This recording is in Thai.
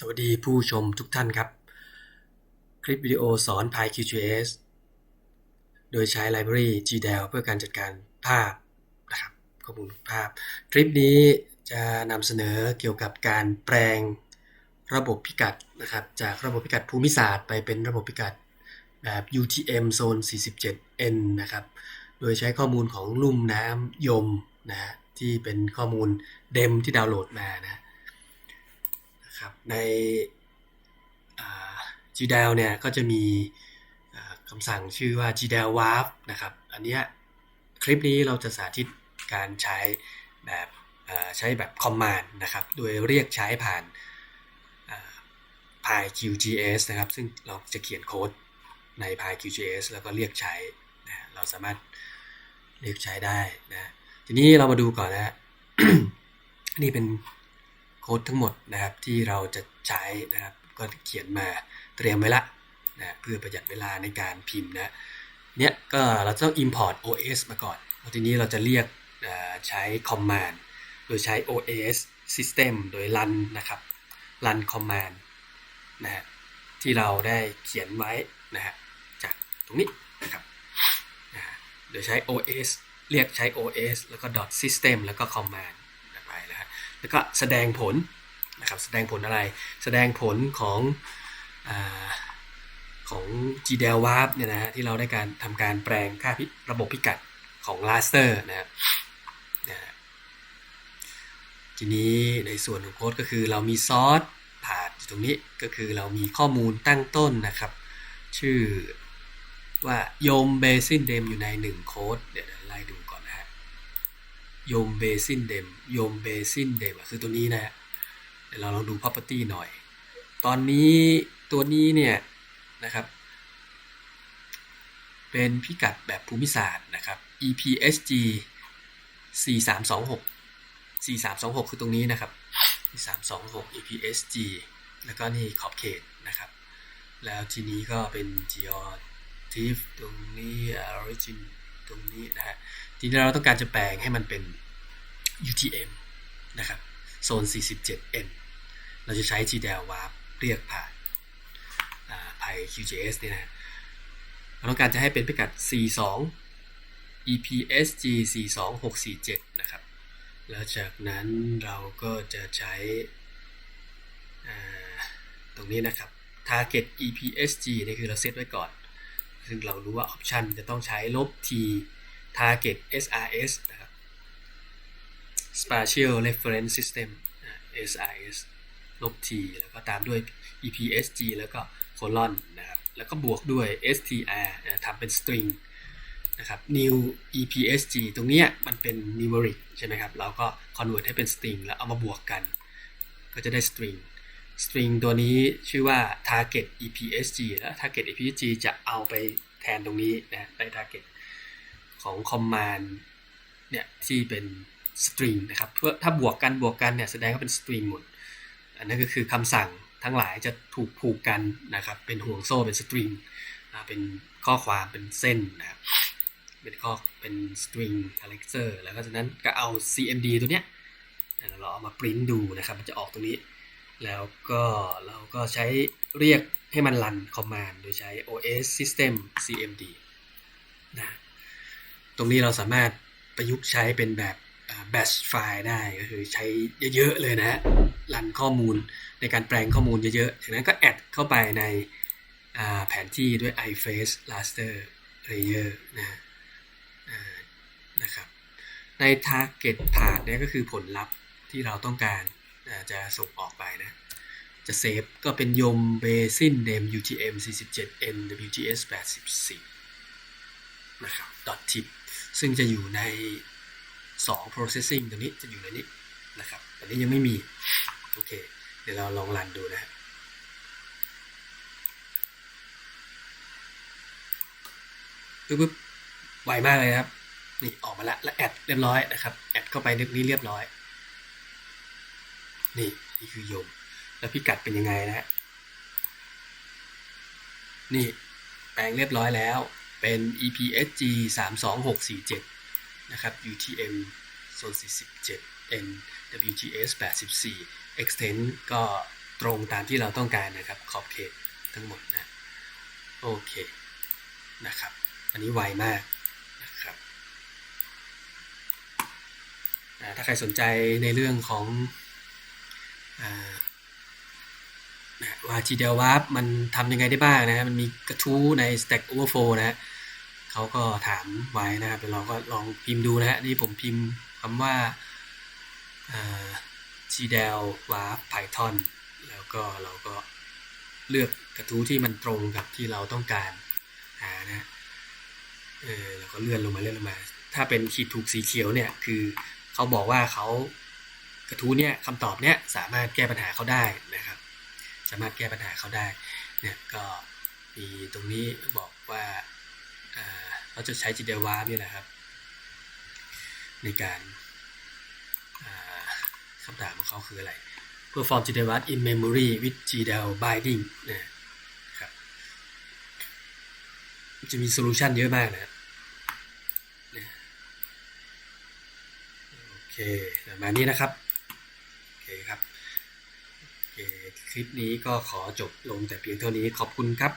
สวัสดีผู้ชมทุกท่านครับ คลิปวิดีโอสอน PyQGIS โดยใช้ Library GDAL เพื่อการจัดการภาพนะครับข้อมูลภาพ คลิปนี้จะนำเสนอเกี่ยวกับการแปลงระบบพิกัดนะครับ จากระบบพิกัดภูมิศาสตร์ไปเป็นระบบพิกัดแบบ UTM โซน 47N นะครับ โดยใช้ข้อมูลของลุ่มน้ำยมนะฮะที่เป็นข้อมูลเดมที่ดาวน์โหลดมานะ ครับใน GDAL เนี่ยก็จะมีคำสั่งชื่อว่า GDAL warp นะครับ อันนี้คลิปนี้เราจะสาธิตการใช้แบบใช้แบบ command นะครับ โดยเรียกใช้ผ่าน PyQGIS นะครับ ซึ่งเราจะเขียนโค้ดใน PyQGIS แล้วก็เรียกใช้นะเราสามารถเรียกใช้ได้นะ ทีนี้เรามาดูก่อนนะฮะนี่เป็น ค้ดทั้งหมดนะครับที่เราจะใช้นะครับก็เขียนมาเตรียมไว้ละนะเพื่อประหยัดเวลาในการพิมพ์นะเนี่ยก็เราต้อง import OS มาก่อนแล้วทีนี้เราจะเรียกใช้ command โดยใช้ OS system โดย run นะครับ run command นะฮะที่เราได้เขียนไว้นะฮะจากตรงนี้นะครับนะโดยใช้ OS เรียกใช้ OS แล้วก็ dot system แล้วก็ command แล้วก็แสดงผลนะครับแสดงผลอะไร แสดงผลของอของ GDAL warp เนี่ยนะฮะที่เราได้การทำการแปลงค่าพิระบบพิกัดของ raster นะฮะนะฮะทีนี้ในส่วนของโค้ดก็คือเรามีซอสผ่านตรงนี้ก็คือเรามีข้อมูลตั้งต้นนะครับ ชื่อว่าโยมเบซินเดมอยู่ในหนึ่งโค้ดเดี๋ยวไล่ดูก่อนนะฮะ โยมเบซินเดมโยมเบซินเดมคือตัวนี้นะฮะเดี๋ยวเราลองดู property หน่อย ตอนนี้ตัวนี้เนี่ยนะครับ เป็นพิกัดแบบภูมิศาสตร์นะครับ EPSG 4326 4326 คือตรงนี้นะครับ4326 EPSG แล้วก็นี่ขอบเขตนะครับ แล้วทีนี้ก็เป็น geotiff ตรงนี้ origin ตรงนี้นะฮะทีนี้เราต้องการจะแปลงให้มันเป็น UTM นะครับโซน 47N เราจะใช้ GDAL warp เรียกผ่านา PyQGIS นี่นะเราต้องการจะให้เป็นพิกัด42 EPSG 42647 นะครับ แล้วจากนั้นเราก็จะใช้ตรงนี้นะครับ target EPSG นี่คือเราเซตไว้ก่อน ซึ่งเรารู้ว่า option จะต้องใช้ลบ t target SRS นะครับ Spatial Reference System SRS ลบ t แล้วก็ตามด้วย EPSG แล้วก็ colon นะครับแล้วก็บวกด้วย str ทำเป็น string นะครับ new EPSG ตรงเนี้ยมันเป็น numeric ใช่ไหมครับ เราก็ convert ให้เป็น string แล้วเอามาบวกกัน ก็จะได้ string string ตัวนี้ชื่อว่า target EPSG แล้ว target EPSG จะเอาไปแทนตรงนี้นะไป target ของ command เนี่ยที่เป็น string นะครับเพื่อถ้าบวกกันบวกกันเนี่ยแสดงว่าเป็น string หมด อันนั้นก็คือคำสั่งทั้งหลายจะถูกผูกกันนะครับเป็นห่วงโซ่เป็น string นะเป็นข้อความเป็นเส้นนะครับเป็นข้อเป็น string character แล้วก็จากนั้นก็เอา cmd ตัวเนี้ยเราเอามาปริ้นดูนะครับ มันจะออกตรงนี้ แล้วก็เราก็ใช้เรียกให้มันรัน command โดยใช้ os system cmd นะตรงนี้เราสามารถประยุกต์ใช้เป็นแบบ batch ไฟล์ได้ก็คือใช้เยอะๆเลยนะฮะรันข้อมูลในการแปลงข้อมูลเยอะๆจากนั้นก็แอดเข้าไปในแผนที่ด้วย iFace raster layer นะนะครับใน target path เนี่ยก็คือผลลัพธ์ที่เราต้องการ จะส่งออกไปนะ จะเซฟก็เป็นยมเบซินเดม UTM 47 N WGS 84นะครับ .tip ซึ่งจะอยู่ใน 2 processing ตรงนี้จะอยู่ในนี้นะครับอันนี้ยังไม่มี โอเค เดี๋ยวเราลองรันดูนะฮะปึ๊บไวมากเลยครับ นี่ออกมาล้วแล้วแอดเรียบร้อยนะครับ แอดเข้าไปนึกนี้เรียบร้อย นี่นี่คือโยม แล้วพิกัดเป็นยังไงนะฮะนี่แปลงเรียบร้อยแล้วเป็น EPSG 32647 นะครับ UTM โซน47 N WGS 84 Extend ก็ตรงตามที่เราต้องการนะครับ ขอบเขตทั้งหมดนะ โอเค นะครับ อันนี้ไวมากนะครับ ถ้าใครสนใจในเรื่องของ ว่า GDL Warp มันทำยังไงได้บ้างนะมันมีกระทู้ใน Stack Overflow นะฮะเขาก็ถามไว้นะครับเราก็ลองพิมพ์ดูนะฮะนี่ผมพิมพ์คำว่าอ่า GDL Warp Python แล้วก็เราก็เลือกกระทู้ที่มันตรงกับที่เราต้องการหานะเออแล้วก็เลื่อนลงมาเลื่อนลงมา ถ้าเป็นขีดถูกสีเขียวเนี่ยคือเขาบอกว่าเขา กระทู้เนี่ยคำตอบเนี่ยสามารถแก้ปัญหาเขาได้นะครับ สามารถแก้ปัญหาเขาได้เนี่ยก็มีตรงนี้บอกว่าเราจะใช้ GDL Warp นี่แหละครับ ในการคำถามของเขาคืออะไร perform GDL Warp in memory with GDL binding นะครับจะมีโซลูชันเยอะมากนะครับโอเคประมาณนี้นะครับ ค คลิปนี้ก็ขอจบลงแต่เพียงเท่านี้ขอบคุณครับ